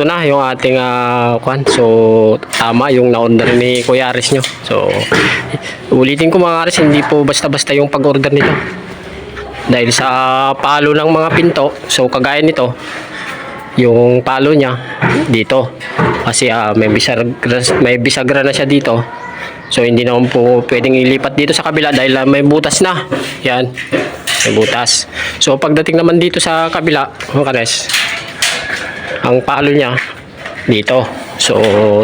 ito na yung ating uh, kwan. So, tama yung na-order ni Kuya Aris nyo. So, ulitin ko mga Aris, hindi po basta-basta yung pag-order nito. Dahil sa palo ng mga pinto, so kagaya nito, yung palo niya dito. Kasi ah, may bisagra, may bisagra na siya dito. So hindi naman po pwedeng ilipat dito sa kabila dahil ah, may butas na. Yan. May butas. So pagdating naman dito sa kabila, mga kares, ang palo niya dito. So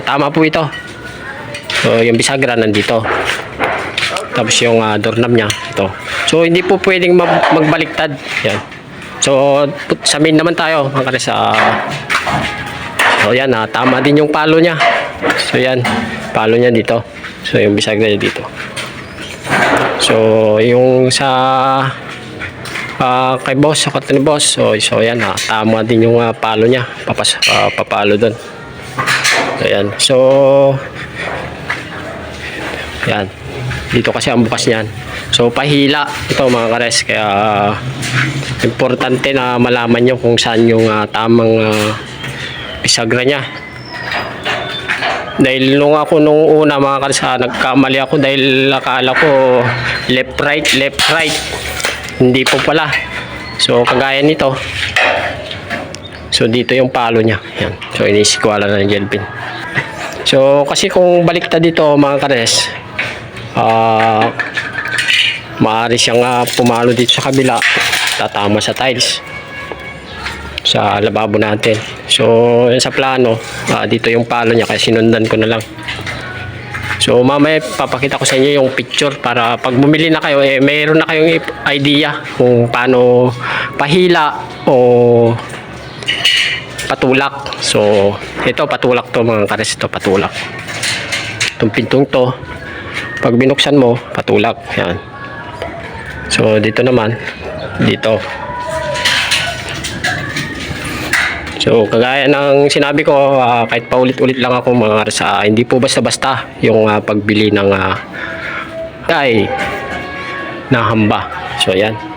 tama po ito. So yung bisagra nandito. Tapos yung uh, doorknob niya ito. So hindi po pwedeng mag- magbaliktad. Yan. So sa main naman tayo, mga kares, ah, So yan, ah, tama din yung palo niya. So yan, palo niya dito. So yung bisagra niya dito. So yung sa ah, kay boss, sa kanta ni boss. So, so yan, ah, tama din yung ah, palo niya. Papas, ah, papalo doon. So yan. So yan. Dito kasi ang bukas niyan. So pahila ito mga kares. Kaya ah, importante na malaman nyo kung saan yung ah, tamang ah, bisagra niya. Dahil nung ako nung una mga kalsa, nagkamali ako dahil akala ko left right, left right. Hindi po pala. So kagaya nito. So dito yung palo niya. Yan. So inisikwala na ng gel pin. So kasi kung baliktad dito mga kares, ah maaari siyang ah, pumalo dito sa kabila, tatama sa tiles sa lababo natin. So, yun sa plano, ah, dito yung palo niya kaya sinundan ko na lang. So, mamaya papakita ko sa inyo yung picture para pag bumili na kayo, eh, mayroon na kayong idea kung paano pahila o patulak. So, ito patulak to mga kares, ito patulak. Itong pintong to, pag binuksan mo, patulak. Yan. So, dito naman, dito, So, kagaya ng sinabi ko, ah, kahit paulit-ulit lang ako mga sa hindi po basta-basta yung ah, pagbili ng uh, kay na hamba. So, yan.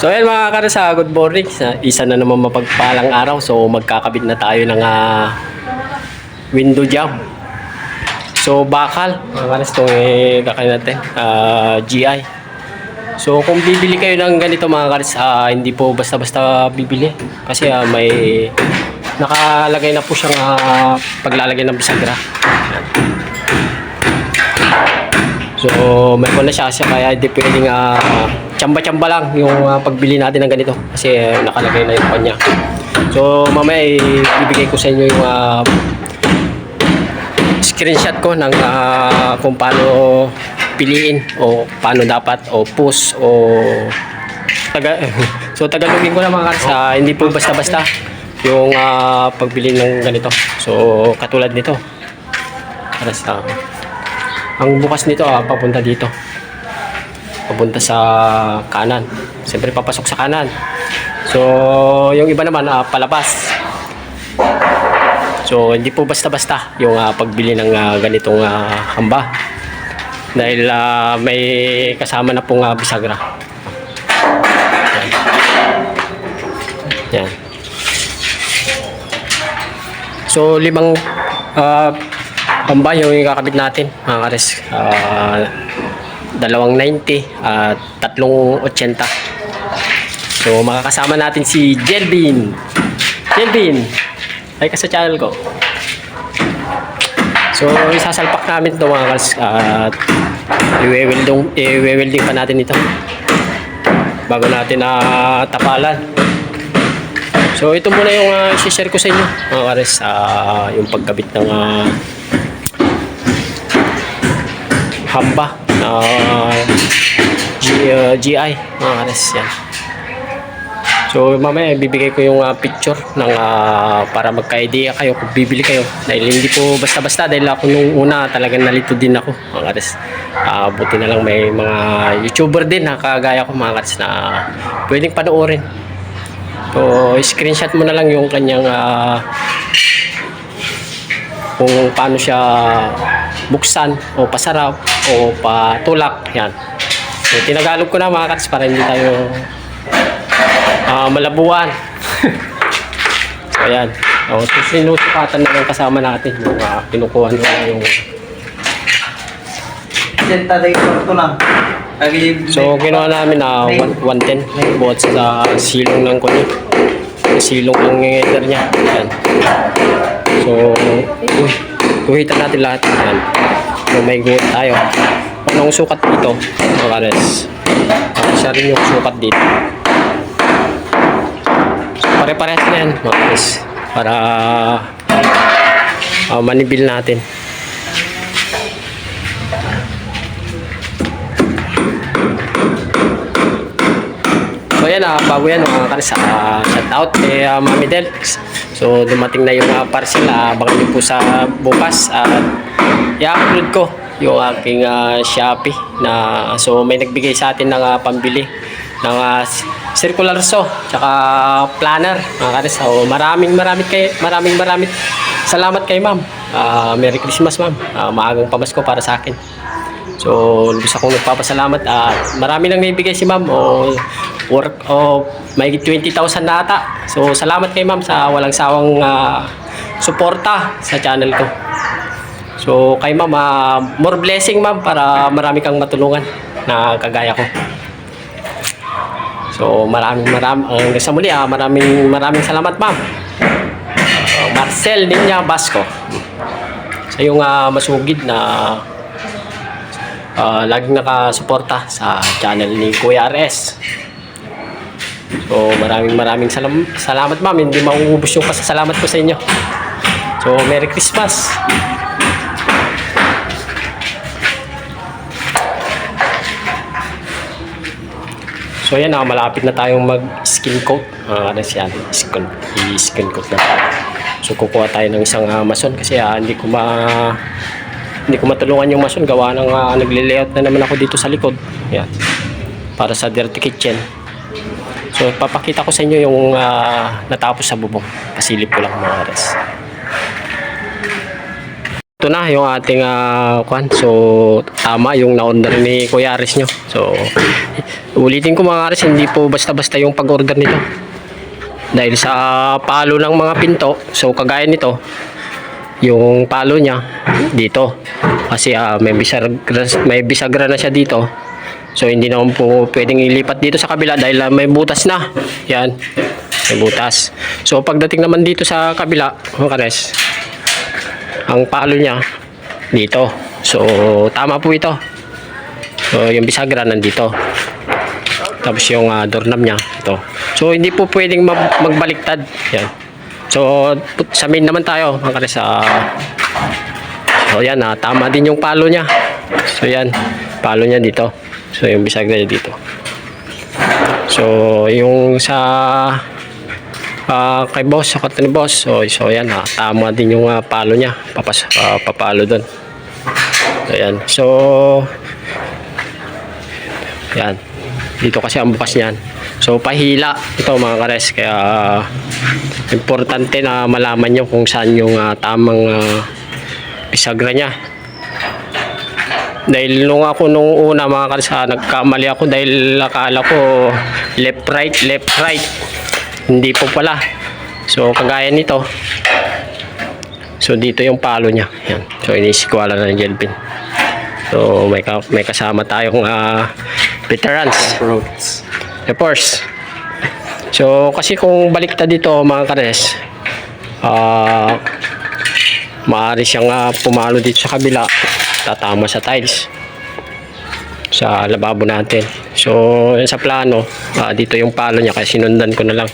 So ayan mga karasa, good morning. Sa isa na naman mapagpalang araw. So magkakabit na tayo ng ah, window jam. So bakal, mga karas itong eh, kakain natin, ah, GI. So kung bibili kayo ng ganito mga karas, ah, hindi po basta-basta bibili. Kasi ah, may nakalagay na po siyang ah, paglalagay ng bisagra. So, may na siya siya kaya hindi pwedeng ah, tsamba-tsamba lang yung ah, pagbili natin ng ganito kasi eh, nakalagay na yung kanya. So, mamaya ibibigay ko sa inyo yung ah, screenshot ko ng ah, kung paano piliin o paano dapat o push o taga so tagalogin ko na mga kars, ah, hindi po basta-basta yung ah, pagbili ng ganito. So, katulad nito. Para sa ang bukas nito ah, papunta dito. Papunta sa kanan. Siyempre papasok sa kanan. So, yung iba naman ah, palabas. So, hindi po basta-basta yung ah, pagbili ng ah, ganitong ah, hamba. Dahil ah, may kasama na pong ah, bisagra. Yan. Yan. So, limang ah, hamba yung ikakabit natin, mga kares. Ah, dalawang 90 at tatlong 80. So, makakasama natin si Jelvin. Jelvin, ay ka sa channel ko. So, isasalpak namin ito mga kares at i-welding, i-welding pa natin ito bago natin na tapalan. So, ito muna yung uh, share ko sa inyo mga kares, ah, yung pagkabit ng ah, hamba na G, uh, GI mga kares yan So mamaya bibigay ko yung ah, picture ng ah, para magka-idea kayo kung bibili kayo. Dahil hindi po basta-basta dahil ako nung una talagang nalito din ako mga kares. Ah, buti na lang may mga YouTuber din na kagaya ko mga kares na pwedeng panoorin. So screenshot mo na lang yung kanyang ah, kung paano siya buksan o pasarap o patulak. Yan. So, tinagalog ko na mga kats para hindi tayo ah, malabuan. so, ayan. O, so, sinusukatan na lang kasama natin yung uh, yung... Senta tayo ito lang. Lagi So, ginawa namin na 110 buhat sa silong ng kunya. Silong ang ngeter niya. Ayan. So, uy, guhitan natin lahat. Ayan. So, may guhit tayo. Anong sukat dito? Mga kares. Ah, siya rin yung sukat dito. So, pare-parehas na yan, mga. Para ah, manibil natin. Yan, ah, bago yan mga kares, uh, shout out kay ah, Mami Del. So dumating na yung uh, parcel, uh, baka niyo po sa bukas at i-upload ko yung aking ah, Shopee na so may nagbigay sa atin ng ah, pambili ng ah, circular saw tsaka planner mga kares. So maraming maraming kay maraming maraming salamat kay Ma'am. Ah, Merry Christmas Ma'am. Ah, maagang pamasko para sa akin. So, lubos akong nagpapasalamat at marami nang naibigay si ma'am o work o may 20,000 na ata. So, salamat kay ma'am sa walang sawang ah, suporta sa channel ko. So, kay ma'am, ah, more blessing ma'am para marami kang matulungan na kagaya ko. So, maraming maraming hanggang sa muli ah, maraming maraming salamat ma'am. Ah, Marcel Ninya Basco. Sa yung ah, masugid na uh, laging nakasuporta sa channel ni Kuya RS. So maraming maraming salam salamat ma'am. Hindi mauubos yung pasasalamat ko sa inyo. So Merry Christmas! So yan, ah, malapit na tayong mag-skin coat. Uh, ano siya, skin, i-skin coat na. Tayo. So kukuha tayo ng isang ah, mason kasi ah, hindi ko ma hindi ko matulungan yung mason. Gawa ng uh, nagle-layout na naman ako dito sa likod. Yan. Para sa dirty kitchen. So papakita ko sa inyo yung ah, natapos sa bubong. Pasilip ko lang mga res ito na yung ating uh, kwan. So tama yung na-order ni Kuya Aris nyo. So ulitin ko mga Aris hindi po basta-basta yung pag-order nito. Dahil sa palo ng mga pinto so kagaya nito yung palo niya dito. Kasi ah, may bisagra may bisagra na siya dito. So hindi naman po pwedeng ilipat dito sa kabila dahil ah, may butas na. Yan may butas. So pagdating naman dito sa kabila mga kares ang palo niya dito so tama po ito so yung bisagra nandito tapos yung ah, doorknob niya ito so hindi po pwedeng mag- magbaliktad yan So, sa main naman tayo, mga kares. ah, so, yan, ah, tama din yung palo niya. So, yan, palo niya dito. So, yung bisag niya dito. So, yung sa ah, kay boss, sa ni boss. So, so yan, ah, tama din yung ah, palo niya. Papas, ah, papalo doon. So, yan. So, yan. Dito kasi ang bukas niyan. So, pahila ito mga kares. Kaya, importante na malaman nyo kung saan yung ah, tamang ah, bisagra niya. Dahil nung ako nung una mga kares, ah, nagkamali ako dahil akala ko left right, left right. Hindi po pala. So, kagaya nito. So, dito yung palo niya. Yan. So, inisikwala na ng gel pin. So, may, ka- may kasama tayong uh, veterans. Roads. Reports. So, kasi kung baliktad dito mga kares, ah maaari siyang ah, pumalo dito sa kabila, tatama sa tiles sa lababo natin. So, sa plano, ah, dito yung palo niya kaya sinundan ko na lang.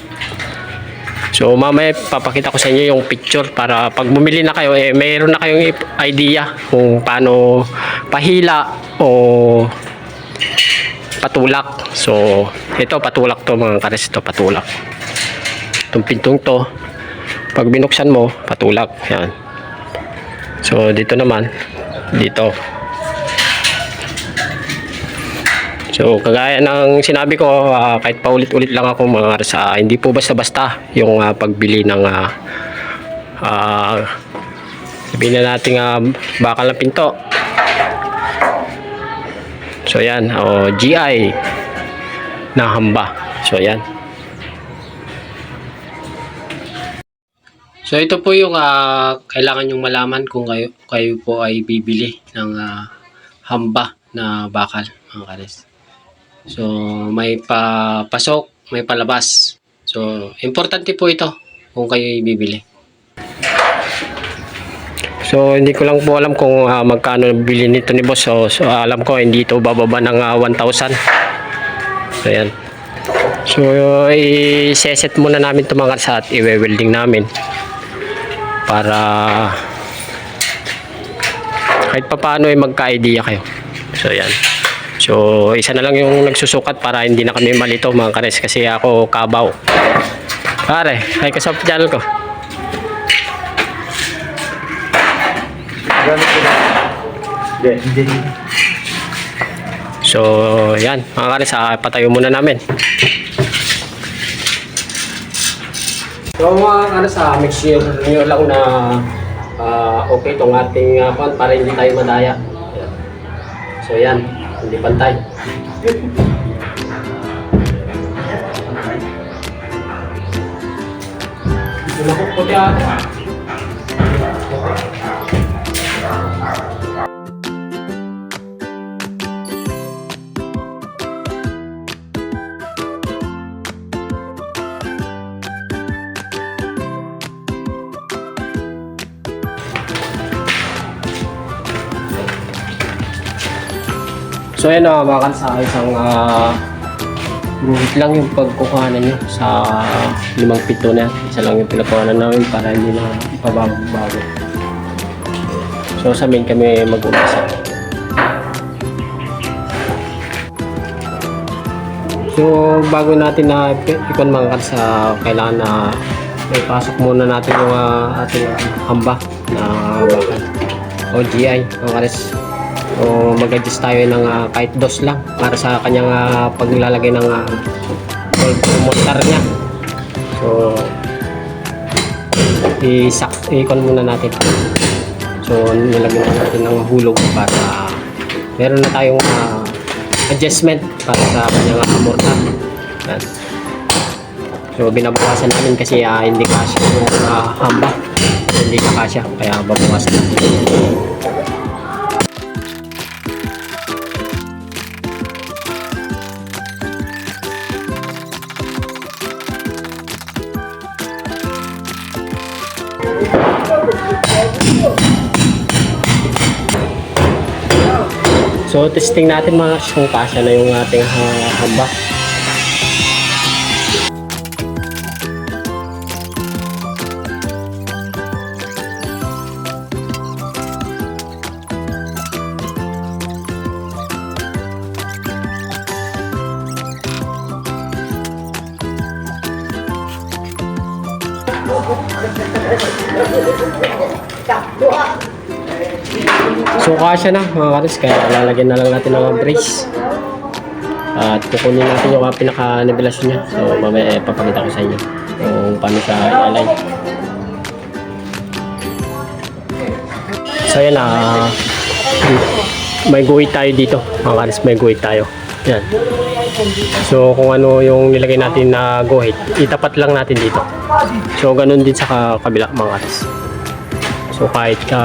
So, mamaya papakita ko sa inyo yung picture para pag bumili na kayo, eh, mayroon na kayong idea kung paano pahila o patulak. So, ito patulak to mga kares, ito patulak. Itong pintong to, pag binuksan mo, patulak. Yan. So, dito naman, dito. So, kagaya ng sinabi ko, ah, kahit paulit-ulit lang ako mga kares, ah, hindi po basta-basta yung ah, pagbili ng ah, ah, sabihin na natin ah, bakal ng pinto. So yan, o GI na hamba. So yan. So ito po yung ah, kailangan yung malaman kung kayo, kayo po ay bibili ng ah, hamba na bakal mga kares. So may papasok, may palabas. So importante po ito kung kayo ay bibili. So hindi ko lang po alam kung ah, magkano bili nito ni boss. So, so, alam ko hindi ito bababa ng ah, 1,000. So yan. So i-set muna namin ito mga sa at i-welding namin para kahit papaano ay magka-idea kayo. So yan. So isa na lang yung nagsusukat para hindi na kami malito mga kares kasi ako kabaw. Pare, ay ka sa channel ko. So, yan. Mga karis, ah, patayo muna namin. So, mga karis, ah, make sure nyo lang na ah, okay itong ating uh, para hindi tayo madaya. So, yan. Hindi pantay. Lumakot po siya. So yan uh, mga karis, ah, isang uh, lang yung pagkukuhanan nyo sa limang pito na. Isa lang yung pinakuhanan namin para hindi na ipabago-bago. So sa main kami mag-umasa. So bago natin na ikon mga karis, ah, kailangan na ipasok muna natin yung ah, ating hamba na bakal o GI mga karis. O mag-adjust tayo ng ah, kahit dos lang para sa kanyang ah, paglalagay ng uh, mortar niya. So, isak, ikon muna natin. So, nilagyan na natin ng hulog para meron na tayong ah, adjustment para sa kanyang uh, mortar. Yan. So, binabawasan namin kasi ah, hindi kasya yung ah, hamba. Hindi ka kasya, kaya babawasan natin. So, testing natin mga kung na yung ating ha- hamba. Kasya na mga karis, kaya lalagyan na lang natin ng brace. At kukunin natin yung uh, pinaka-nivelasyon niya. So mamaya eh, papakita ko sa inyo kung paano siya i-align. So yan na, may guhit tayo dito. Mga karis, may guhit tayo. Yan. So kung ano yung nilagay natin na guhit, itapat lang natin dito. So ganun din sa ka- kabila mga karis. So kahit ka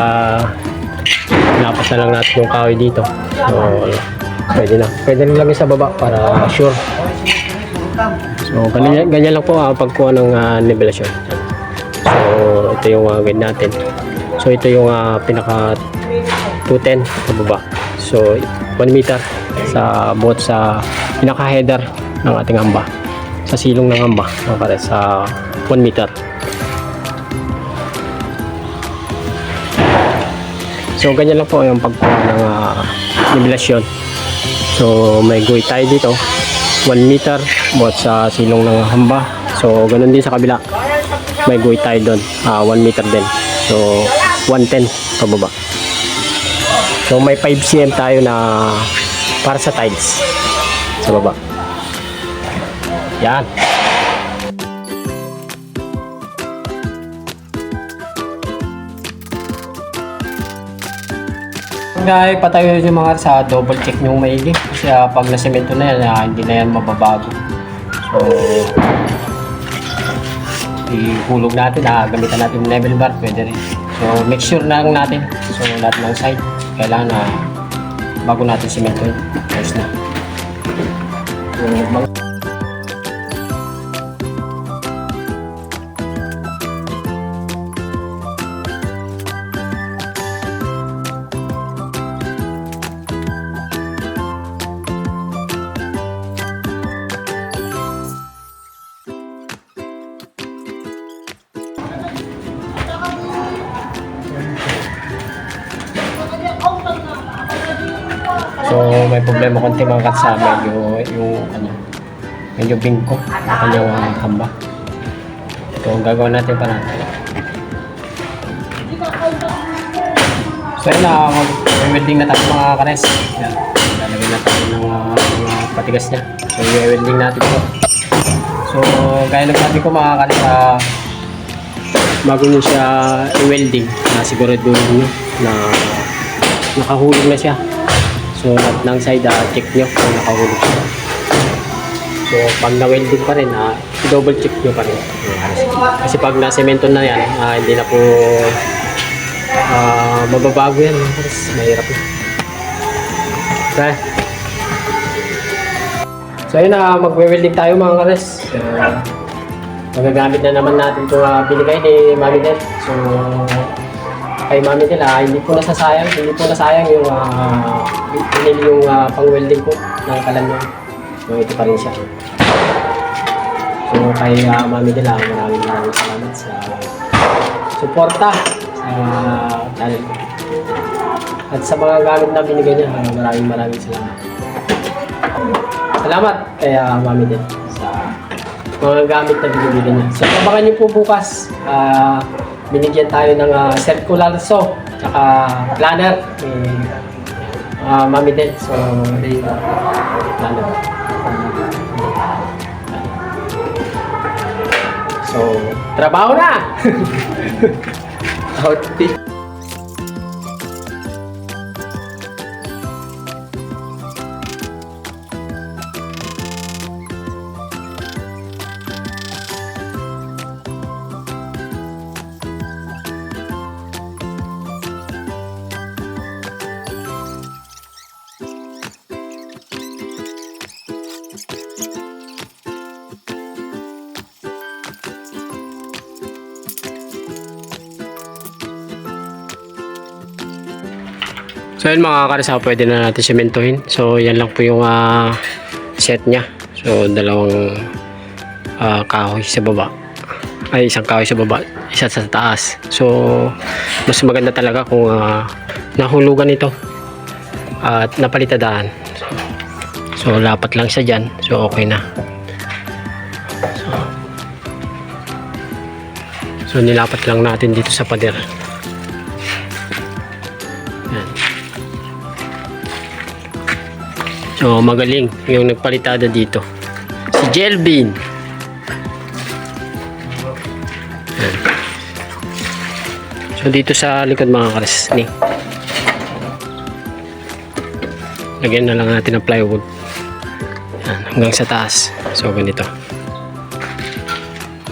Lapas na lang natin yung kahoy dito. So, pwede na. Pwede rin lagay sa baba para sure. So, ganyan, ganyan lang po ah, pagkuha ng uh, nivelasyon. So, ito yung uh, guide natin. So, ito yung ah, pinaka 210 sa baba. So, 1 meter sa buot sa pinaka header ng ating hamba. Sa silong ng hamba. Mga pare, sa 1 meter. So ganyan lang po yung pagkuha ng uh, nivelasyon. So may guhit tayo dito. 1 meter buhat sa silong ng hamba. So ganun din sa kabila. May guhit tayo doon. Ah, 1 meter din. So 110 pababa. So may 5 cm tayo na para sa tiles sa baba. Yan. Guys, patayo yung mga sa double check nyo maigi. Kasi ah, pag nasemento na yan, ah, hindi na yan mababago. So, ihulog natin, ah, gamitan natin yung level bar, pwede rin. So, make sure na lang natin. So, lahat ng side, kailangan na bago natin semento yun. Ayos na. So, mag- konti mga katsa, medyo yung ano, medyo bingko ang kanyang uh, hamba. So ang gagawin natin pa natin. So yun na, mag-welding na tayo mga kares. Yan, na tayo ng uh, mga patigas niya. So i-welding natin po. So gaya ng sabi ko mga kares, uh, bago siya i-welding, na siguraduhin nyo na nakahulog na siya. So, lahat ng side, ah, check nyo kung nakahulog siya. So, pag na-welding pa rin, ah, double check nyo pa rin. Kasi pag na-semento na yan, ah, hindi na po ah, mababago yan. Kasi mahirap yun. Okay. So, yun na, magwe-welding tayo mga kares. So, magagamit na naman natin itong uh, binigay ni Mami Del. So, kay Mami ah, hindi po nasasayang, hindi po nasayang yung uh, yung ah, pang-welding ko ng kalan yun. So, ito pa rin siya. So, kay uh, Mami ah, maraming maraming salamat sa suporta sa channel ko. At sa mga gamit na binigay niya, maraming maraming salamat. Salamat kay ah, Mami Del sa mga gamit na binibigyan niya. So, abangan niyo po bukas. ah, binigyan tayo ng ah, circular saw tsaka planner ni ah, Mami Del. So, may planner. So, trabaho na! Outfit. So yun mga karisa, pwede na natin sementohin. So yan lang po yung ah, set niya. So dalawang ah, kahoy sa baba. Ay isang kahoy sa baba, isa sa taas. So mas maganda talaga kung ah, nahulugan ito at napalitadaan. So lapat lang siya dyan. So okay na. So, so nilapat lang natin dito sa pader. So, magaling yung nagpalitada dito. Si Jelvin. So, dito sa likod mga kares, ni. Lagyan na lang natin ng plywood. Yan, hanggang sa taas. So, ganito.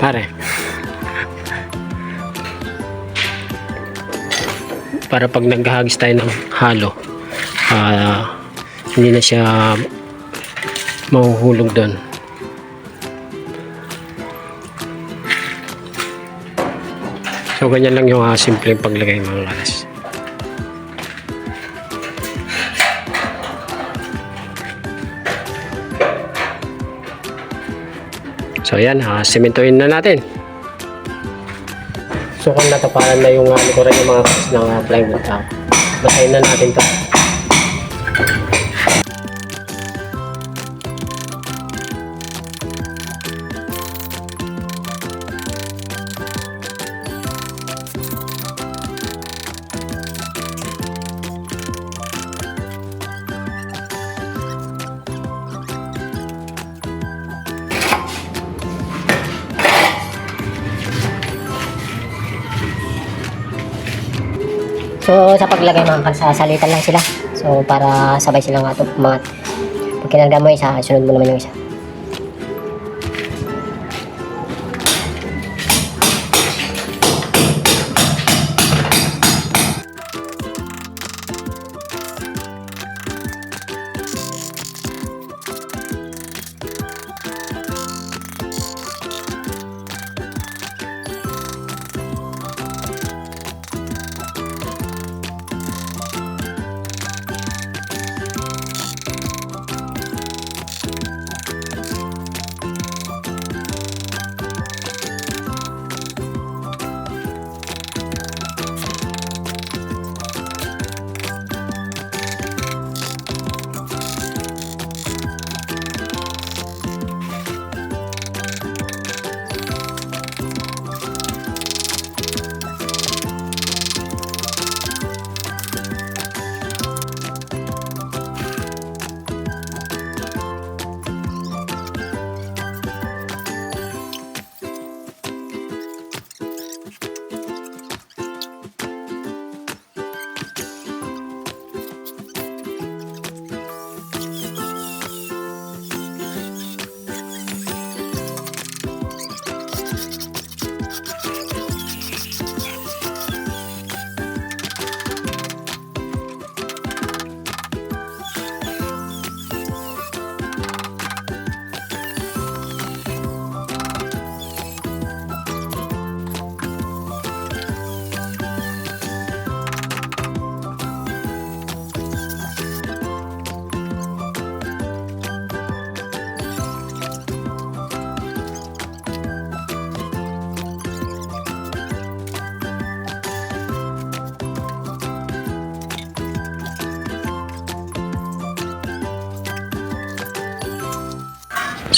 Pare. Para pag naghahagis tayo ng halo, ah, hindi na siya mahuhulog doon. So, ganyan lang yung uh, simple paglagay mga kalas. So, ayan, uh, sementohin na natin. So, kung nataparan na yung uh, likuran yung mga kalas ng uh, plywood, uh, basahin na natin to. So, sa paglagay mga kares, sasalitan lang sila. So, para sabay silang ato. Pag kinarga mo isa, sunod mo naman yung isa.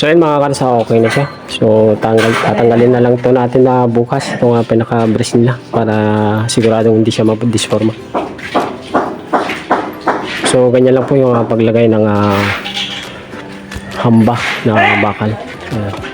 So yun mga karsa, okay na siya. So tanggal, tatanggalin na lang to natin na bukas. Ito nga pinaka-brace nila para siguradong hindi siya mapag-disforma. So ganyan lang po yung ah, paglagay ng ah, hamba na bakal. Ayan.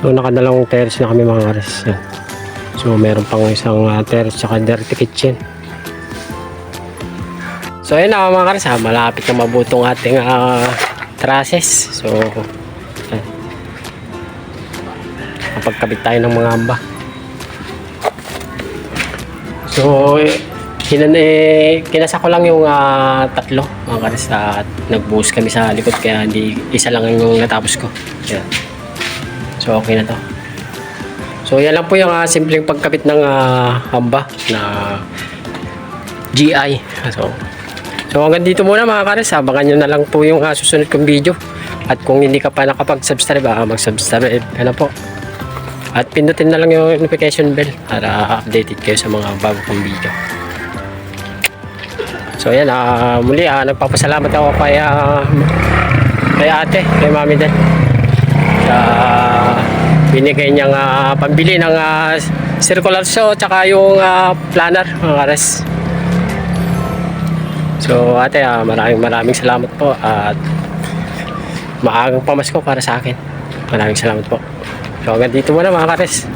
So nakadalawang terrace na kami mga kares. Yan. So meron pang isang uh, terrace tsaka dirty kitchen. So ayun na mga kares ha, malapit na mabutong ating uh, trusses. So yan. kapagkabit tayo ng mga hamba. So eh, kinan eh, kinasa ko lang yung ah, tatlo mga kares at nagbuhos kami sa likod kaya hindi isa lang yung natapos ko. Yan. So okay na to. So yan lang po yung ah, simpleng pagkabit ng ah, hamba na GI. So, so hanggang dito muna mga kares. Abangan nyo na lang po yung ah, susunod kong video. At kung hindi ka pa nakapag-subscribe, ah, mag-subscribe ka na po. At pindutin na lang yung notification bell para updated kayo sa mga bago kong video. So yan, ah, muli ah, nagpapasalamat ako kay, ah, kay ate, kay mami din sa binigay niyang ah, pambili ng ah, circular saw tsaka yung ah, planner mga kares. So ate, ah, maraming maraming salamat po at maagang pamasko para sa akin. Maraming salamat po. So hanggang dito muna mga kares.